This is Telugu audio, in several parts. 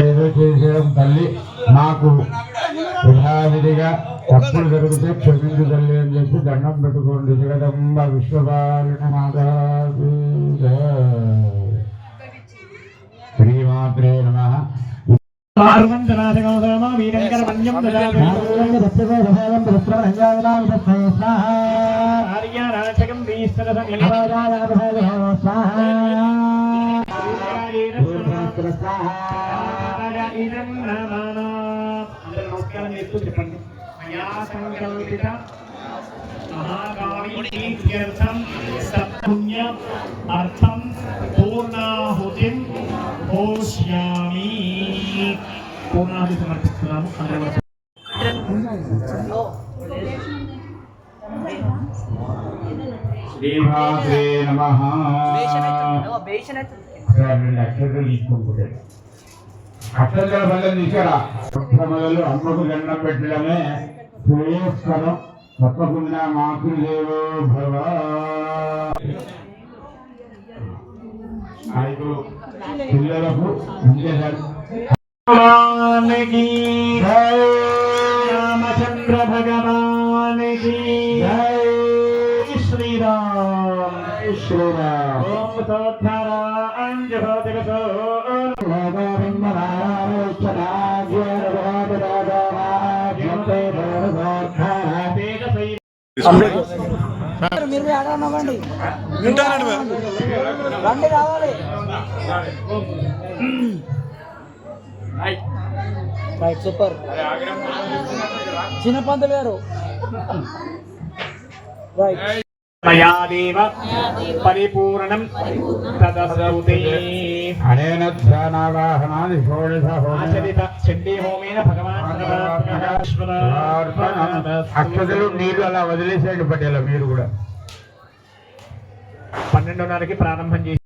ఏదో చేసేయడం తల్లి. నాకు యథావిధిగా తప్పులు జరిగితే క్షమించు తల్లి అని చెప్పి దండం పెట్టుకోండి. జగదంబ విశ్వపాలన జయ. శ్రీమాత్రే నమ. నమస్కారం చేస్తూ చెప్పండి. మయా సంకల్పిత మహాకాళీర్థం సత్పుణ్య అర్థం పూర్ణాహుతిం పోష్యామి. పూర్ణాహుతి సమర్పిస్తున్నాము అందరూ శ్రీమాత్రే నమ. బేషన్ రెండు అక్షంతల ఫలం తీసుకురా మొట్టమొదలు అమ్మకు దండం పెట్టడమే శ్రేయస్కరం తప్పకుండా మాతృదేవో భవ. ఐదు పిల్లలకు భగవానికి జయ రామచంద్ర భగవానికి జయ శ్రీరామ్. శ్రీరామ్. ఓం మీరు పోయి ఆడ నవ్వండి రండి రావాలి. Right super. చిన్న పంతులు గారు రైట్. పరిపూర్ణం తదస్తౌతే అనేన ధ్యానావాహనాది షోడశ ఆచరిత చండీ హోమేన భగవాన్ అక్షతలు నీళ్ళు అలా వదిలేసేయండి పటేల మీరు కూడా. పన్నెండున్నరకి ప్రారంభం చేసి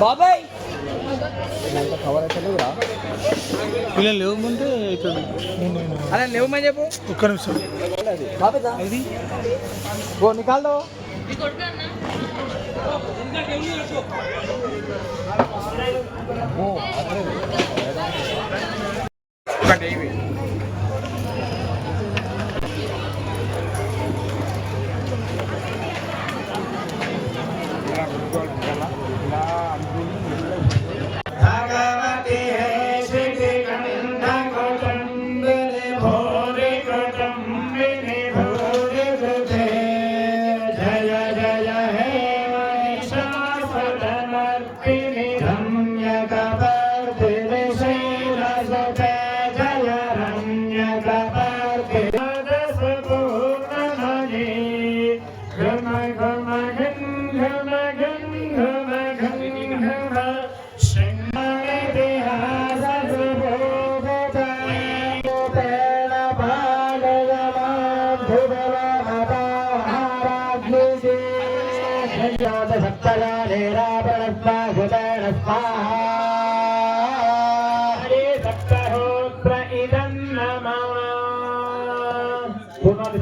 బాబాయ్! లేవమంటే లేవమని చెప్పు. ఒక్క నిమిషం. బాబాయ్ ఇది? ఓ నికాల్ ഓ അത്രേ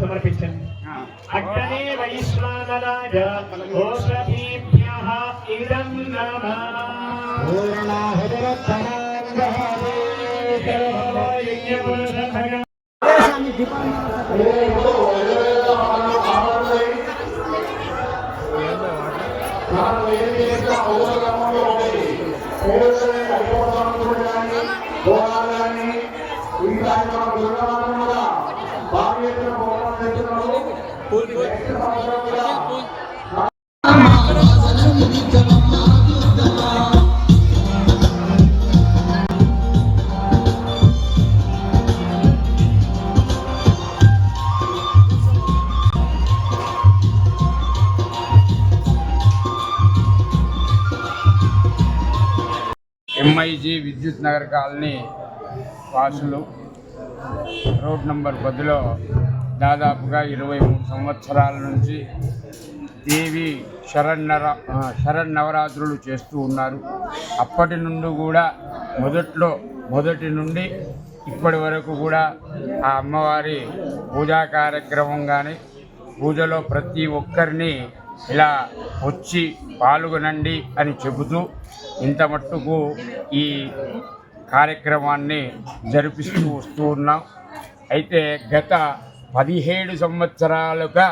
సమర్పించండి అగ్నే వైశ్వానరాజ ఓషధీభ్య ఇదం నమ మనం ఏది చేసినా పౌర క్రమంలో ఉండేది పౌరుషమైన అయ్యప్పడు కానీ గోళాలు కానీ ఇంకా కూడా భారీ పోరాటం చేస్తున్నాడు నెక్స్ట్ కూడా ఎంఐజీ విద్యుత్ నగర్ కాలనీ వాసులు. రోడ్ నంబర్ పదిలో దాదాపుగా ఇరవై మూడు సంవత్సరాల నుంచి దేవి శరణ్నర శరణ్ శరన్నవరాత్రులు చేస్తూ ఉన్నారు. అప్పటి నుండి కూడా మొదట్లో మొదటి నుండి ఇప్పటి వరకు కూడా ఆ అమ్మవారి పూజా కార్యక్రమం కానీ పూజలో ప్రతి ఒక్కరిని ఇలా వచ్చి పాల్గొనండి అని చెబుతూ ఇంత మట్టుకు ఈ కార్యక్రమాన్ని జరిపిస్తూ వస్తూ ఉన్నాం. అయితే గత పదిహేడు సంవత్సరాలుగా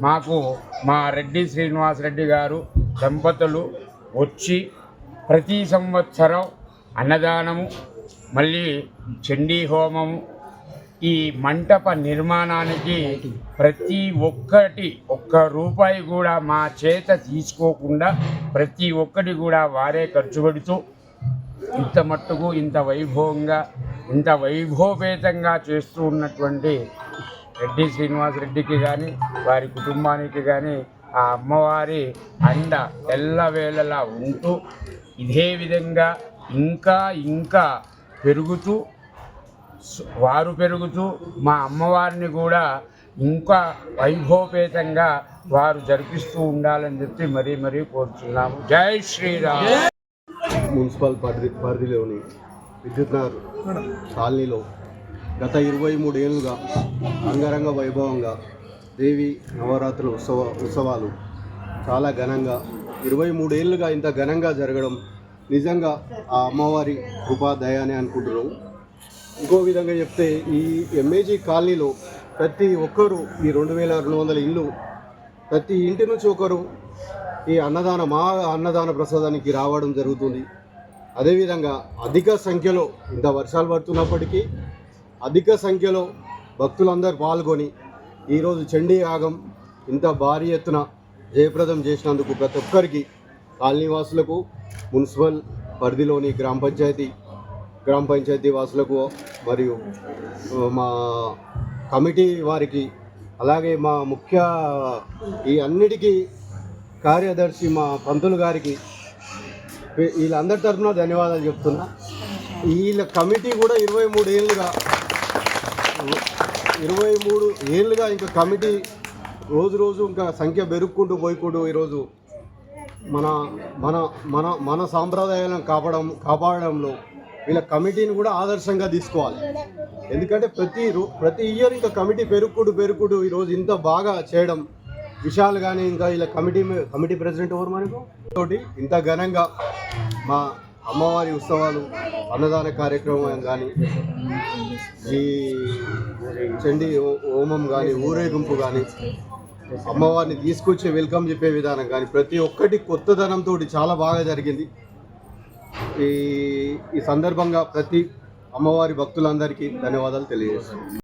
మాకు మా రెడ్డి శ్రీనివాసరెడ్డి గారు దంపతులు వచ్చి ప్రతి సంవత్సరం అన్నదానము మళ్ళీ చండీ హోమము ఈ మంటప నిర్మాణానికి ప్రతి ఒక్కటి ఒక్క రూపాయి కూడా మా చేత తీసుకోకుండా ప్రతి ఒక్కటి కూడా వారే ఖర్చు పెడుతూ ఇంత మట్టుకు ఇంత వైభవంగా ఇంత వైభవపేతంగా చేస్తూ ఉన్నటువంటి రెడ్డి శ్రీనివాసరెడ్డికి కానీ వారి కుటుంబానికి కానీ ఆ అమ్మవారి అండ ఎల్లవేళలా ఉంటూ ఇదే విధంగా ఇంకా ఇంకా పెరుగుతూ వారు పెరుగుతూ మా అమ్మవారిని కూడా ఇంకా వైభవపేతంగా వారు జరిపిస్తూ ఉండాలని చెప్పి మరీ మరీ కోరుతున్నాము జై శ్రీరామ్. మున్సిపల్ పరిధి పరిధిలోని విద్యుత్ నగర్ కాలనీలో గత ఇరవై మూడేళ్ళుగా అంగరంగ వైభవంగా దేవి నవరాత్రుల ఉత్సవ ఉత్సవాలు చాలా ఘనంగా ఇరవై మూడేళ్ళుగా ఇంత ఘనంగా జరగడం నిజంగా ఆ అమ్మవారి కృపా దయానే అనుకుంటున్నాం ఇంకో విధంగా చెప్తే ఈ ఎంఏజీ కాలనీలో ప్రతి ఒక్కరు ఈ రెండు వేల రెండు వందల ఇల్లు ప్రతి ఇంటి నుంచి ఒకరు ఈ అన్నదాన మా అన్నదాన ప్రసాదానికి రావడం జరుగుతుంది. అదేవిధంగా అధిక సంఖ్యలో ఇంత వర్షాలు పడుతున్నప్పటికీ అధిక సంఖ్యలో భక్తులందరూ పాల్గొని ఈరోజు చండీ యాగం ఇంత భారీ ఎత్తున జయప్రదం చేసినందుకు ప్రతి ఒక్కరికి కాలనీవాసులకు మున్సిపల్ పరిధిలోని గ్రామ పంచాయతీ గ్రామ పంచాయతీ వాసులకు మరియు మా కమిటీ వారికి అలాగే మా ముఖ్య ఈ అన్నిటికీ కార్యదర్శి మా పంతులు గారికి వీళ్ళందరి తరఫున ధన్యవాదాలు చెప్తున్నా. వీళ్ళ కమిటీ కూడా ఇరవై మూడు ఏళ్ళుగా ఇరవై మూడు ఏళ్ళుగా ఇంకా కమిటీ రోజు రోజు ఇంకా సంఖ్య పెరుక్కుంటూ పోయికుంటూ ఈరోజు మన మన మన మన సాంప్రదాయాలను కాపాడడం కాపాడడంలో వీళ్ళ కమిటీని కూడా ఆదర్శంగా తీసుకోవాలి. ఎందుకంటే ప్రతి ప్రతి ఇయర్ ఇంకా కమిటీ పెరుగుడు పెరుగుడు ఈరోజు ఇంత బాగా చేయడం. విషయాలు కానీ ఇంకా ఇలా కమిటీ కమిటీ ప్రెసిడెంట్ ఎవరు మనకు తోటి ఇంత ఘనంగా మా అమ్మవారి ఉత్సవాలు అన్నదాన కార్యక్రమం కానీ ఈ చండి హోమం కానీ ఊరేగింపు కానీ అమ్మవారిని తీసుకొచ్చి వెల్కమ్ చెప్పే విధానం కానీ ప్రతి ఒక్కటి కొత్తదనంతో చాలా బాగా జరిగింది. ఈ ఈ సందర్భంగా ప్రతి అమ్మవారి భక్తులందరికీ ధన్యవాదాలు తెలియజేస్తాను